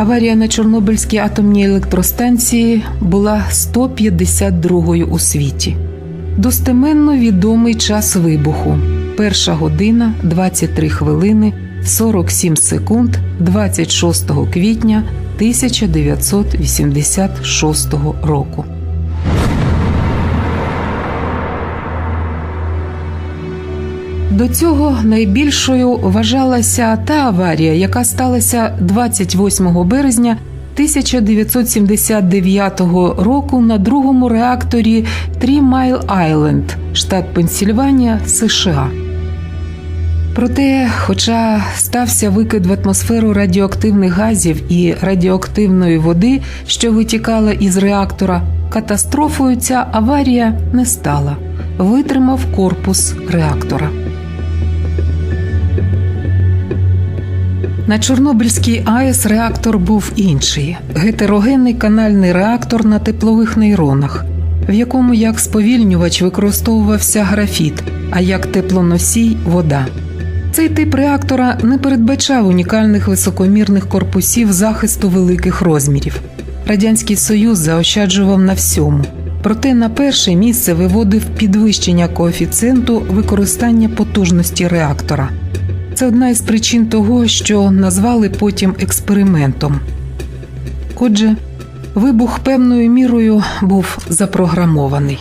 Аварія на Чорнобильській атомній електростанції була 152-ю у світі. Достеменно відомий час вибуху. Перша година 23 хвилини 47 секунд 26 квітня 1986 року. До цього найбільшою вважалася та аварія, яка сталася 28 березня 1979 року на другому реакторі Three Mile Island, штат Пенсільванія, США. Проте, хоча стався викид в атмосферу радіоактивних газів і радіоактивної води, що витікала із реактора, катастрофою ця аварія не стала. Витримав корпус реактора. На Чорнобильській АЕС реактор був інший гетерогенний канальний реактор на теплових нейронах, в якому як сповільнювач використовувався графіт, а як теплоносій вода. Цей тип реактора не передбачав унікальних високомірних корпусів захисту великих розмірів. Радянський Союз заощаджував на всьому. Проте на перше місце виводив підвищення коефіцієнту використання потужності реактора. Це одна із причин того, що назвали потім експериментом. Отже, вибух певною мірою був запрограмований.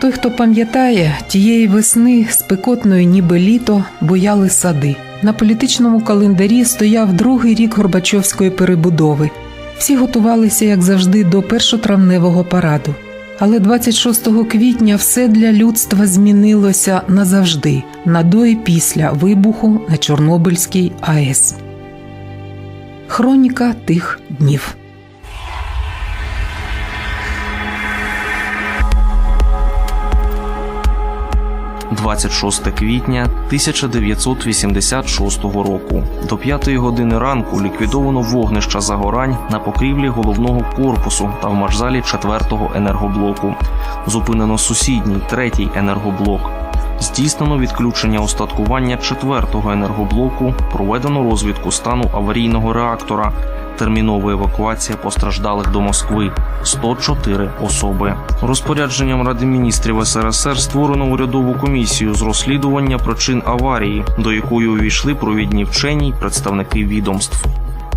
Той, хто пам'ятає, тієї весни спекотної ніби літо бояли сади. На політичному календарі стояв другий рік Горбачовської перебудови. Всі готувалися, як завжди, до першотравневого параду. Але 26 квітня все для людства змінилося назавжди на до і після вибуху на Чорнобильській АЕС. Хроніка тих днів. – 26 квітня 1986 року. До 5 години ранку ліквідовано вогнища загорань на покрівлі головного корпусу та в маршзалі 4-го енергоблоку. Зупинено сусідній третій енергоблок. Здійснено відключення устаткування 4-го енергоблоку, проведено розвідку стану аварійного реактора. Термінова евакуація постраждалих до Москви 104 особи. Розпорядженням Ради міністрів СРСР створено урядову комісію з розслідування причин аварії, до якої увійшли провідні вчені й представники відомств.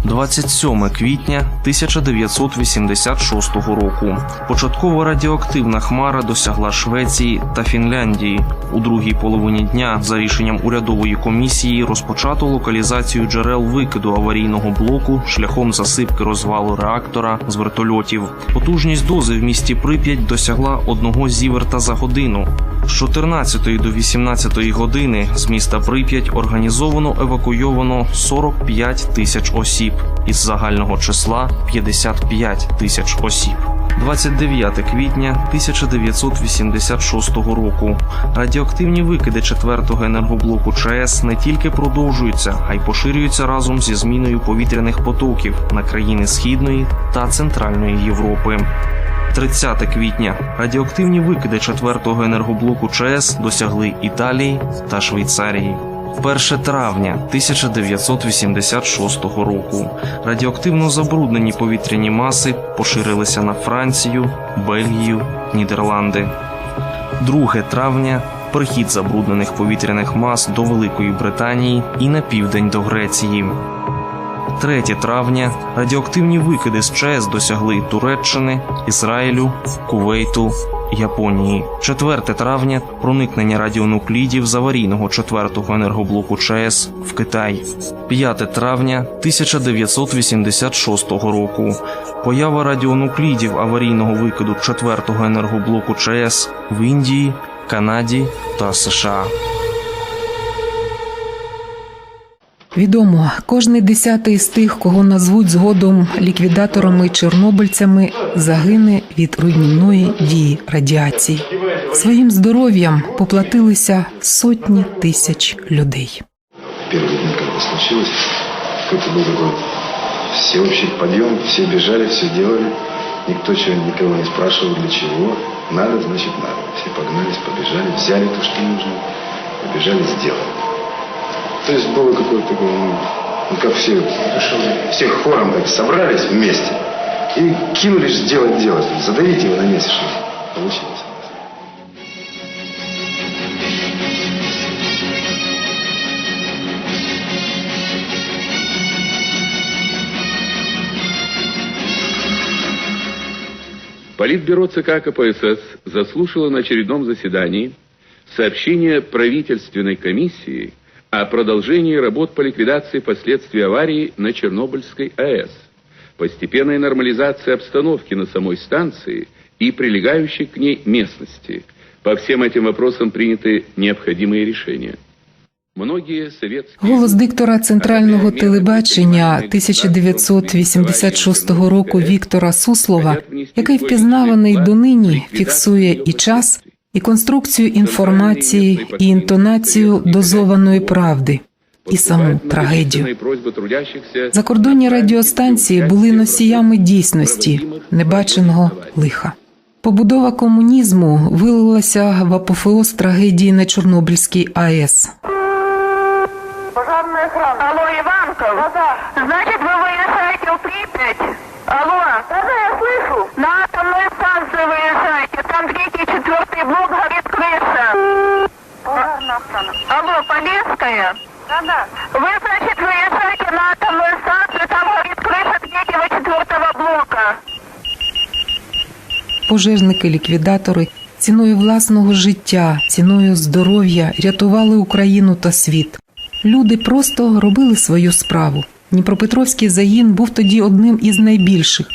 27 квітня 1986 року. Початкова радіоактивна хмара досягла Швеції та Фінляндії. У другій половині дня, за рішенням урядової комісії, розпочато локалізацію джерел викиду аварійного блоку шляхом засипки розвалу реактора з вертольотів. Потужність дози в місті Прип'ять досягла одного зіверта за годину. З 14 до 18 години з міста Прип'ять організовано евакуйовано 45 тисяч осіб із загального числа 55 тисяч осіб. 29 квітня 1986 року. Радіоактивні викиди 4-го енергоблоку ЧАЕС не тільки продовжуються, а й поширюються разом зі зміною повітряних потоків на країни Східної та Центральної Європи. 30 квітня радіоактивні викиди 4-го енергоблоку ЧАЕС досягли Італії та Швейцарії. 1 травня 1986 року радіоактивно забруднені повітряні маси поширилися на Францію, Бельгію, Нідерланди. 2 травня прихід забруднених повітряних мас до Великої Британії і на південь до Греції. 3 травня радіоактивні викиди з ЧАЕС досягли Туреччини, Ізраїлю, Кувейту, Японії. 4 травня проникнення радіонуклідів з аварійного 4-го енергоблоку ЧАЕС в Китай. 5 травня 1986 року. Поява радіонуклідів аварійного викиду 4-го енергоблоку ЧАЕС в Індії, Канаді та США. Відомо, кожний десятий з тих, кого назвуть згодом ліквідаторами і чорнобильцями, загине від руйнівної дії радіації. Своїм здоров'ям поплатилися сотні тисяч людей. первые дни, когда это случилось, какой-то был такой всеобщий подъем, все бежали, все делали, никто чего, никого не спрашивал, для чего, надо, значит надо. Все погнались, побежали, взяли то, что нужно, побежали, сделали. То есть было какое-то ну, как все, все хором так собрались вместе и кинулись делать дело. Задавить его на месте, что получилось. Политбюро ЦК КПСС заслушало на очередном заседании сообщение правительственной комиссии о продолжении работ по ликвидации последствий аварии на Чернобыльской АЭС, постепенной нормализации обстановки на самой станции и прилегающей к ней местности. По всем этим вопросам приняты необходимые решения. Многие советские... Голос диктора центрального телебачення 1986 року Віктора Суслова, який впізнаваний донині, фіксує і час, і конструкцію інформації, і інтонацію дозованої правди, і саму трагедію. Закордонні радіостанції були носіями дійсності, небаченого лиха. Побудова комунізму вилилася в апофеоз трагедії на Чорнобильській АЕС. Пожарная охрана. Алло, Иванков? Да-да. Значит, вы выезжаете в Припять? Алло? Да-да, я слышу. На атомную станцию выезжаете. Там третий, четвертый блок горит крыша. Пожарная охрана. Алло, Полесская? Да-да. Вы, значит, выезжаете на атомную станцию, там горит крыша третьего, четвертого блока. Пожежники-ліквідатори ціною власного життя, ціною здоров'я рятували Україну та світ. Люди просто робили свою справу. Дніпропетровський загін був тоді одним із найбільших.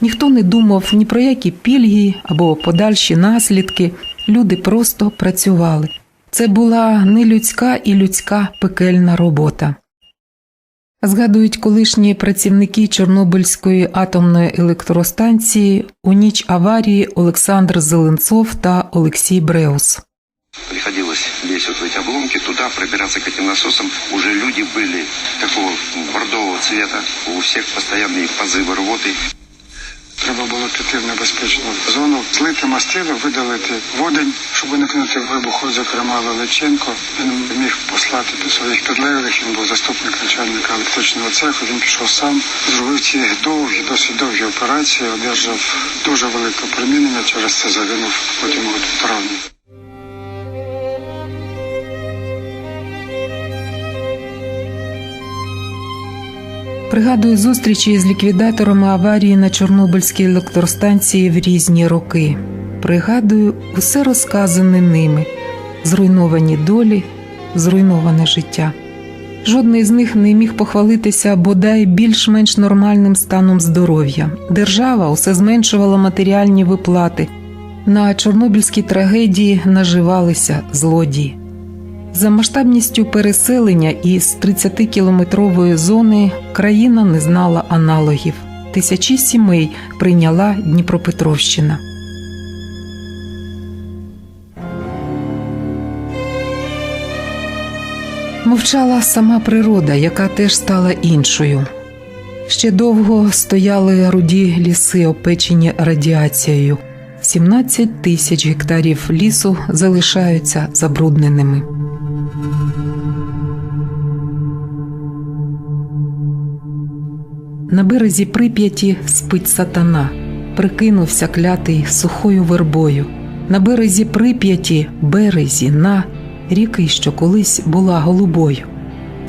Ніхто не думав ні про які пільги або подальші наслідки. Люди просто працювали. Це була не людська і людська пекельна робота. Згадують колишні працівники Чорнобильської атомної електростанції у ніч аварії Олександр Зеленцов та Олексій Бреус. Приходилось лезть вот в эти обломки, туда пробираться к этим насосам. Уже люди были такого бордового цвета, у всех постоянные позывы рвоты. Треба було піти в небезпечну зону, злити мастило, видалити водень, щоб уникнути вибуху, зокрема Лелеченко. Він міг послати до своїх підлеглих, він був заступник начальника електричного цеху, він пішов сам, зробив ці довгі, досить довгі операції, одержав дуже велике промінення, через це загинув потім у травні. Пригадую зустрічі з ліквідаторами аварії на Чорнобильській електростанції в різні роки. Пригадую усе розказане ними: зруйновані долі, зруйноване життя. Жодний з них не міг похвалитися бодай більш-менш нормальним станом здоров'я. Держава усе зменшувала матеріальні виплати. На Чорнобильській трагедії наживалися злодії. За масштабністю переселення із 30-кілометрової зони країна не знала аналогів. Тисячі сімей прийняла Дніпропетровщина. Мовчала сама природа, яка теж стала іншою. Ще довго стояли руді ліси, опечені радіацією. 17 тисяч гектарів лісу залишаються забрудненими. На березі прип'яті спить сатана, прикинувся клятий сухою вербою. На березі прип'яті, березі на ріки, що колись була голубою.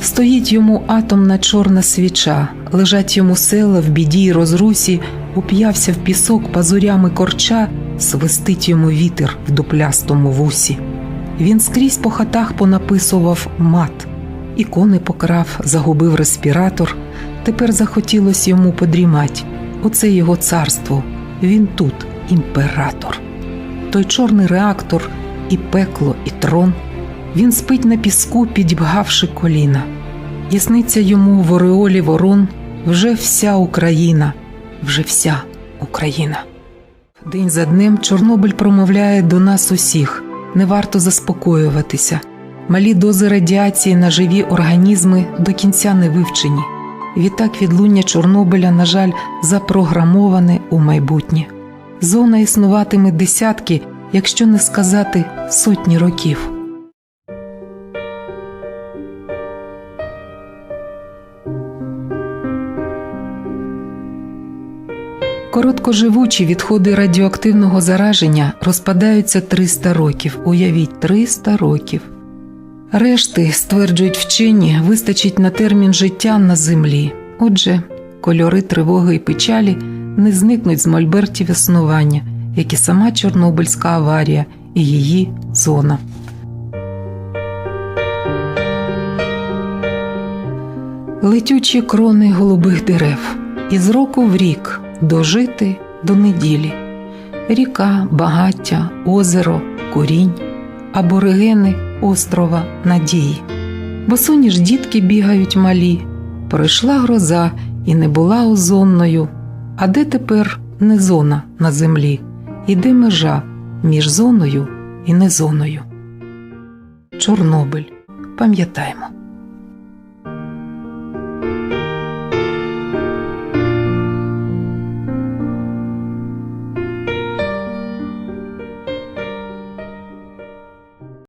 Стоїть йому атомна чорна свіча, лежать йому села в біді й розрусі, уп'явся в пісок пазурями корча, свистить йому вітер в дуплястому вусі. Він скрізь по хатах понаписував мат, ікони покрав, загубив респіратор. Тепер захотілось йому подрімать. Оце його царство. Він тут, імператор. Той чорний реактор, і пекло, і трон. Він спить на піску, підібгавши коліна. Ясниться йому в ореолі ворон вже вся Україна, вже вся Україна. День за днем Чорнобиль промовляє до нас усіх: не варто заспокоюватися. Малі дози радіації на живі організми до кінця не вивчені. Відтак відлуння Чорнобиля, на жаль, запрограмоване у майбутнє. Зона існуватиме десятки, якщо не сказати сотні років. Короткоживучі відходи радіоактивного зараження розпадаються 300 років. Уявіть, 300 років. Решти, стверджують вчені, вистачить на термін життя на землі. Отже, кольори тривоги і печалі не зникнуть з мольбертів існування, як і сама Чорнобильська аварія і її зона. Летючі крони голубих дерев, із року в рік дожити до неділі. Ріка, багаття, озеро, курінь, аборигени острова Надії. Бо соніж дітки бігають малі, пройшла гроза і не була озонною. А де тепер не зона на землі? І де межа між зоною і незоною? Чорнобиль. Пам'ятаємо.